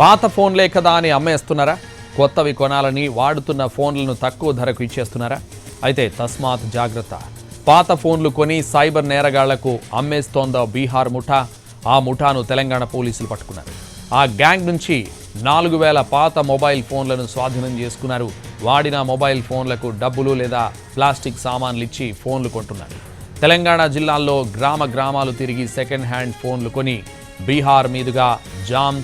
పాత ఫోన్లే కదా అని అమ్మేస్తున్నారా? కొత్తవి కొనాలని వాడుతున్న ఫోన్లను తక్కువ ధరకు ఇచ్చేస్తున్నారా? అయితే తస్మాత్ జాగ్రత్త. పాత ఫోన్లు కొని సైబర్ నేరగాళ్ళకు అమ్మేస్తోందా బీహార్ ముఠా? ఆ ముఠాను తెలంగాణ పోలీసులు పట్టుకున్నారు. ఆ గ్యాంగ్ నుంచి నాలుగు వేల పాత మొబైల్ ఫోన్లను స్వాధీనం చేసుకున్నారు. వాడిన మొబైల్ ఫోన్లకు డబ్బులు లేదా ప్లాస్టిక్ సామాన్లు ఇచ్చి ఫోన్లు కొంటున్నారు. తెలంగాణ జిల్లాల్లో గ్రామ గ్రామాలు తిరిగి సెకండ్ హ్యాండ్ ఫోన్లు కొని బీహార్ మీదుగా జామ్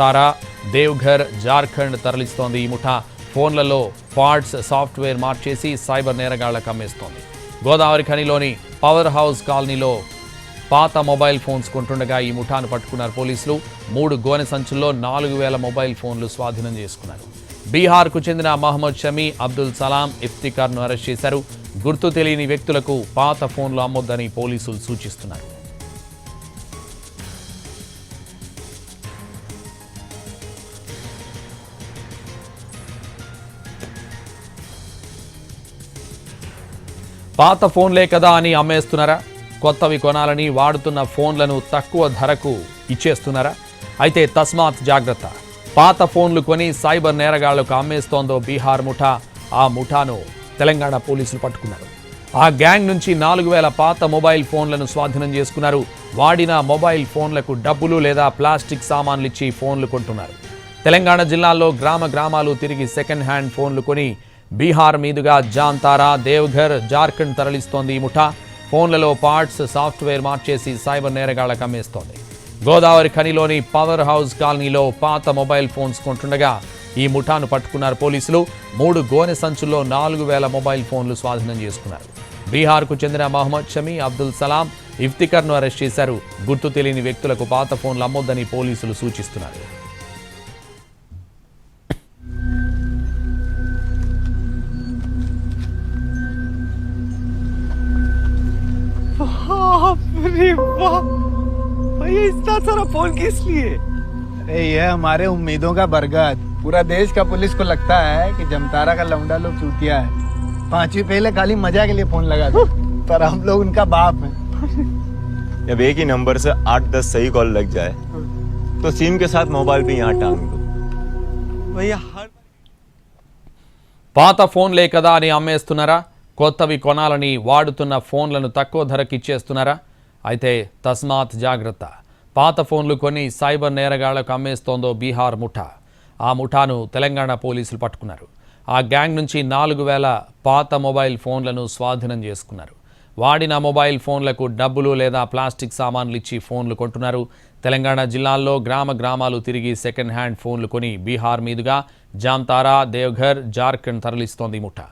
తారా దేవ్ఘర్ జార్ఖండ్ తరలిస్తోంది. ఈ ముఠా ఫోన్లలో పార్ట్స్ సాఫ్ట్వేర్ మార్చేసి సైబర్ నేరగాళ్ళకు అమ్మేస్తోంది. గోదావరి ఖనిలోని పవర్ హౌస్ కాలనీలో పాత మొబైల్ ఫోన్స్ కొంటుండగా ఈ ముఠాను పట్టుకున్నారు పోలీసులు. మూడు గోనె సంచుల్లో నాలుగు వేల మొబైల్ ఫోన్లు స్వాధీనం చేసుకున్నారు. బీహార్కు చెందిన మహమ్మద్ షమీ అబ్దుల్ సలాం ఇఫ్తికార్ను అరెస్ట్ చేశారు. గుర్తు తెలియని వ్యక్తులకు పాత ఫోన్లు అమ్మొద్దని పోలీసులు సూచిస్తున్నారు. పాత ఫోన్లే కదా అని అమ్మేస్తున్నారా? కొత్తవి కొనాలని వాడుతున్న ఫోన్లను తక్కువ ధరకు ఇచ్చేస్తున్నారా? అయితే తస్మాత్ జాగ్రత్త. పాత ఫోన్లు కొని సైబర్ నేరగాళ్ళకు అమ్మేస్తోందో బీహార్ ముఠా. ఆ ముఠాను తెలంగాణ పోలీసులు పట్టుకున్నారు. ఆ గ్యాంగ్ నుంచి నాలుగు వేల పాత మొబైల్ ఫోన్లను స్వాధీనం చేసుకున్నారు. వాడిన మొబైల్ ఫోన్లకు డబ్బులు లేదా ప్లాస్టిక్ సామాన్లు ఇచ్చి ఫోన్లు కొంటున్నారు. తెలంగాణ జిల్లాల్లో గ్రామ గ్రామాలు తిరిగి సెకండ్ హ్యాండ్ ఫోన్లు కొని బీహార్ మీదుగా జాంతారా దేవ్ఘర్ జార్ఖండ్ తరలిస్తోంది ఈ ముఠా. ఫోన్లలో పార్ట్స్ సాఫ్ట్వేర్ మార్చేసి సైబర్ నేరగాళ్ళకు అమ్మేస్తోంది గోదావరి ఖనిలోని పవర్ హౌస్ కాలనీలో పాత మొబైల్ ఫోన్స్ కొంటుండగా ఈ ముఠాను పట్టుకున్నారు పోలీసులు. మూడు గోనె సంచుల్లో నాలుగు వేల మొబైల్ ఫోన్లు స్వాధీనం చేసుకున్నారు. బీహార్కు చెందిన మహమ్మద్ షమీ అబ్దుల్ సలాం ఇఫ్తికర్ను అరెస్ట్ చేశారు. గుర్తు తెలియని వ్యక్తులకు పాత ఫోన్లు అమ్మొద్దని పోలీసులు సూచిస్తున్నారు. भैया इतना सारा फोन किस लिए अरे ये हमारे उम्मीदों का बरगद पूरा देश का पुलिस को लगता है कि जमतारा का लौंडा लोग चूतिया है पांचवी पहले खाली मजा के लिए फोन लगा दो पर हम लोग उनका बाप है जब एक ही नंबर से आठ दस सही कॉल लग जाए तो सिम के साथ मोबाइल भी यहाँ टांग दो भैया हर పాత ఫోన్లే కదా అని అమ్మేస్తున్నారా కొత్తవి కొనాలని వాడుతున్న ఫోన్లను తక్కువ ధరకి ఇచ్చేస్తున్నారా అయితే తస్మాత్ జాగ్రత్త పాత ఫోన్లు కొని సైబర్ నేరగాళ్ళకు అమ్మేస్తోందో బీహార్ ముఠా. ఆ ముఠాను తెలంగాణ పోలీసులు పట్టుకున్నారు. ఆ గ్యాంగ్ నుంచి నాలుగు వేల పాత మొబైల్ ఫోన్లను స్వాధీనం చేసుకున్నారు. వాడిన మొబైల్ ఫోన్లకు డబ్బులు లేదా ప్లాస్టిక్ సామాన్లు ఇచ్చి ఫోన్లు కొంటున్నారు. తెలంగాణ జిల్లాల్లో గ్రామ గ్రామాలు తిరిగి సెకండ్ హ్యాండ్ ఫోన్లు కొని బీహార్ మీదుగా జామ్తారా దేవ్ఘర్ జార్ఖండ్ తరలిస్తోంది ముఠా.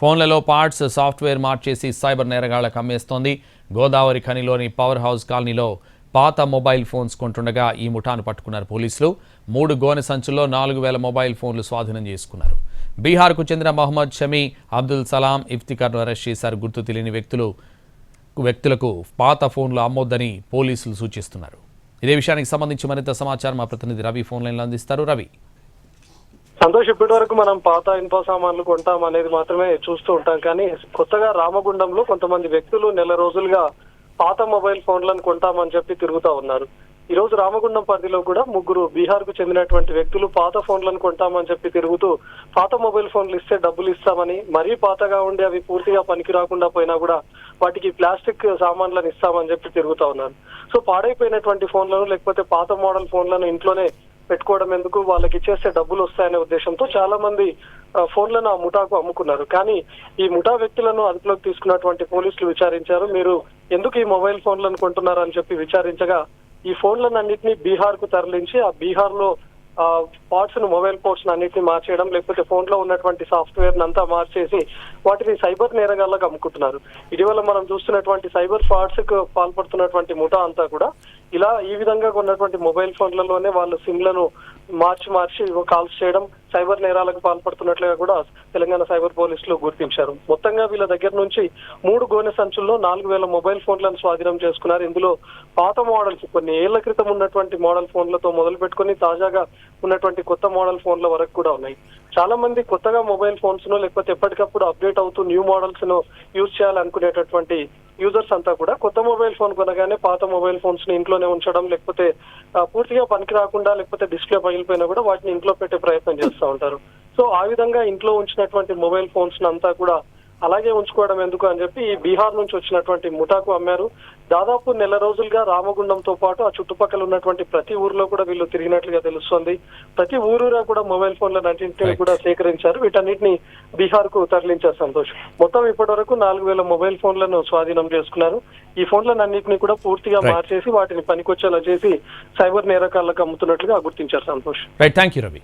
ఫోన్లలో పార్ట్స్ సాఫ్ట్వేర్ మార్చేసి సైబర్ నేరగాళ్ళకు అమ్మేస్తోంది. గోదావరి ఖనిలోని పవర్ హౌస్ కాలనీలో పాత మొబైల్ ఫోన్స్ కొంటుండగా ఈ ముఠాను పట్టుకున్నారు పోలీసులు. మూడు గోనె సంచుల్లో నాలుగు వేల మొబైల్ ఫోన్లు స్వాధీనం చేసుకున్నారు. బీహార్కు చెందిన మహమ్మద్ షమీ అబ్దుల్ సలాం ఇఫ్తికార్ను అరెస్ట్ చేశారు గుర్తు తెలియని వ్యక్తులు వ్యక్తులకు పాత ఫోన్లు అమ్మొద్దని పోలీసులు సూచిస్తున్నారు. ఇదే విషయానికి సంబంధించి మరింత సమాచారం మా ప్రతినిధి రవి ఫోన్ లైన్లో అందిస్తారు. రవి. సంతోష్ ఇప్పటి వరకు మనం పాత ఇనుప సామాన్లు కొంటాం అనేది మాత్రమే చూస్తూ ఉంటాం. కానీ కొత్తగా రామగుండంలో కొంతమంది వ్యక్తులు నెల రోజులుగా పాత మొబైల్ ఫోన్లను కొంటామని చెప్పి తిరుగుతా ఉన్నారు. ఈ రోజు రామగుండం పరిధిలో కూడా ముగ్గురు బీహార్కు చెందినటువంటి వ్యక్తులు పాత ఫోన్లను కొంటామని చెప్పి తిరుగుతూ పాత మొబైల్ ఫోన్లు ఇస్తే డబ్బులు ఇస్తామని మరీ పాతగా ఉండి అవి పూర్తిగా పనికి రాకుండా పోయినా కూడా వాటికి ప్లాస్టిక్ సామాన్లను ఇస్తామని చెప్పి తిరుగుతా ఉన్నారు. సో పాడైపోయినటువంటి ఫోన్లను లేకపోతే పాత మోడల్ ఫోన్లను ఇంట్లోనే పెట్టుకోవడం ఎందుకు? వాళ్ళకి ఇచ్చేస్తే డబ్బులు వస్తాయనే ఉద్దేశంతో చాలా మంది ఆ, ఫోన్లను ఆ ముఠాకు అమ్ముకున్నారు. కానీ ఈ ముఠా వ్యక్తులను అదుపులోకి తీసుకున్నటువంటి పోలీసులు విచారించారు. మీరు ఎందుకు ఈ మొబైల్ ఫోన్లను కొంటున్నారు అని చెప్పి విచారించగా ఈ ఫోన్లను అన్నింటినీ బీహార్కు తరలించి ఆ బీహార్లో పార్ట్స్ను మొబైల్ పోర్ట్స్ అన్నింటినీ మార్చేయడం లేకపోతే ఫోన్లో ఉన్నటువంటి సాఫ్ట్వేర్ అంతా మార్చేసి వాటిని సైబర్ నేరగాళ్ళకు అమ్ముకుంటున్నారు. ఇటీవల మనం చూస్తున్నటువంటి సైబర్ ఫ్రాడ్స్కు పాల్పడుతున్నటువంటి ముఠా అంతా కూడా ఇలా ఈ విధంగా ఉన్నటువంటి మొబైల్ ఫోన్లలోనే వాళ్ళు సిమ్లను మార్చి మార్చి కాల్స్ చేయడం సైబర్ నేరాలకు పాల్పడుతున్నట్లుగా కూడా తెలంగాణ సైబర్ పోలీసులు గుర్తించారు. మొత్తంగా వీళ్ళ దగ్గర నుంచి మూడు గోనె సంచుల్లో నాలుగు వేల మొబైల్ ఫోన్లను స్వాధీనం చేసుకున్నారు. ఇందులో పాత మోడల్స్ కొన్ని ఏళ్ళ క్రితం ఉన్నటువంటి మోడల్ ఫోన్లతో మొదలు పెట్టుకుని తాజాగా ఉన్నటువంటి కొత్త మోడల్ ఫోన్ల వరకు కూడా ఉన్నాయి. చాలా మంది కొత్తగా మొబైల్ ఫోన్స్ను లేకపోతే ఎప్పటికప్పుడు అప్డేట్ అవుతూ న్యూ మోడల్స్ను యూజ్ చేయాలనుకునేటటువంటి యూజర్స్ అంతా కూడా కొత్త మొబైల్ ఫోన్ కొనగానే పాత మొబైల్ ఫోన్స్ని ఇంట్లోనే ఉంచడం లేకపోతే పూర్తిగా పనికి రాకుండా లేకపోతే డిస్ప్లే పగిలిపోయినా కూడా వాటిని ఇంట్లో పెట్టే ప్రయత్నం చేస్తూ ఉంటారు. సో ఆ విధంగా ఇంట్లో ఉంచినటువంటి మొబైల్ ఫోన్స్ అంతా కూడా అలాగే ఉంచుకోవడం ఎందుకు అని చెప్పి ఈ బీహార్ నుంచి వచ్చినటువంటి ముఠాకు అమ్మారు. దాదాపు నెల రోజులుగా రామగుండంతో పాటు ఆ చుట్టుపక్కల ఉన్నటువంటి ప్రతి ఊర్లో కూడా వీళ్ళు తిరిగినట్లుగా తెలుస్తోంది. ప్రతి ఊరూరా కూడా మొబైల్ ఫోన్లను అన్నింటినీ కూడా సేకరించారు. వీటన్నిటిని బీహార్కు తరలించారు సంతోష్. మొత్తం ఇప్పటి వరకు నాలుగు వేల మొబైల్ ఫోన్లను స్వాధీనం చేసుకున్నారు. ఈ ఫోన్లను అన్నింటినీ కూడా పూర్తిగా. మార్చేసి వాటిని పనికొచ్చేలా చేసి సైబర్ నేరకాలకు అమ్ముతున్నట్లుగా గుర్తించారు Santosh. Right thank you Ravi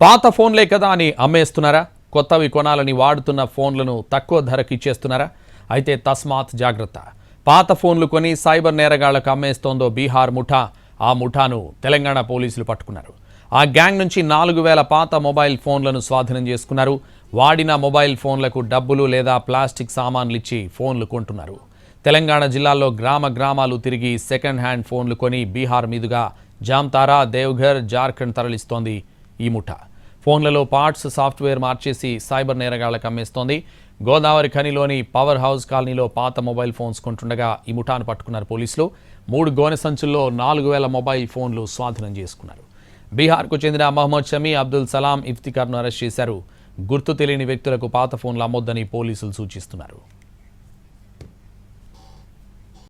పాత ఫోన్లే కదా అని అమ్మేస్తున్నారా? కొత్తవి కొనాలని వాడుతున్న ఫోన్లను తక్కువ ధరకు ఇచ్చేస్తున్నారా? అయితే తస్మాత్ జాగ్రత్త. పాత ఫోన్లు కొని సైబర్ నేరగాళ్ళకు అమ్మేస్తోందో బీహార్ ముఠా. ఆ ముఠాను తెలంగాణ పోలీసులు పట్టుకున్నారు. ఆ గ్యాంగ్ నుంచి నాలుగు వేల పాత మొబైల్ ఫోన్లను స్వాధీనం చేసుకున్నారు. వాడిన మొబైల్ ఫోన్లకు డబ్బులు లేదా ప్లాస్టిక్ సామాన్లు ఇచ్చి ఫోన్లు కొంటున్నారు. తెలంగాణ జిల్లాల్లో గ్రామ గ్రామాలు తిరిగి సెకండ్ హ్యాండ్ ఫోన్లు కొని బీహార్ మీదుగా జామ్తారా దేవ్ఘర్ జార్ఖండ్ తరలిస్తోంది ఈ ముఠా. ఫోన్లలో పార్ట్స్ సాఫ్ట్వేర్ మార్చేసి సైబర్ నేరగాళ్ళకు అమ్మేస్తోంది. గోదావరి ఖనిలోని పవర్ హౌస్ కాలనీలో పాత మొబైల్ ఫోన్స్ కొంటుండగా ఈ ముఠాను పట్టుకున్నారు పోలీసులు. మూడు గోనె సంచుల్లో నాలుగు వేల మొబైల్ ఫోన్లు స్వాధీనం చేసుకున్నారు. బీహార్కు చెందిన మహమ్మద్ షమీ అబ్దుల్ సలాం ఇఫ్తికార్ను అరెస్ట్ చేశారు. గుర్తు తెలియని వ్యక్తులకు పాత ఫోన్లు అమ్మొద్దని పోలీసులు సూచిస్తున్నారు.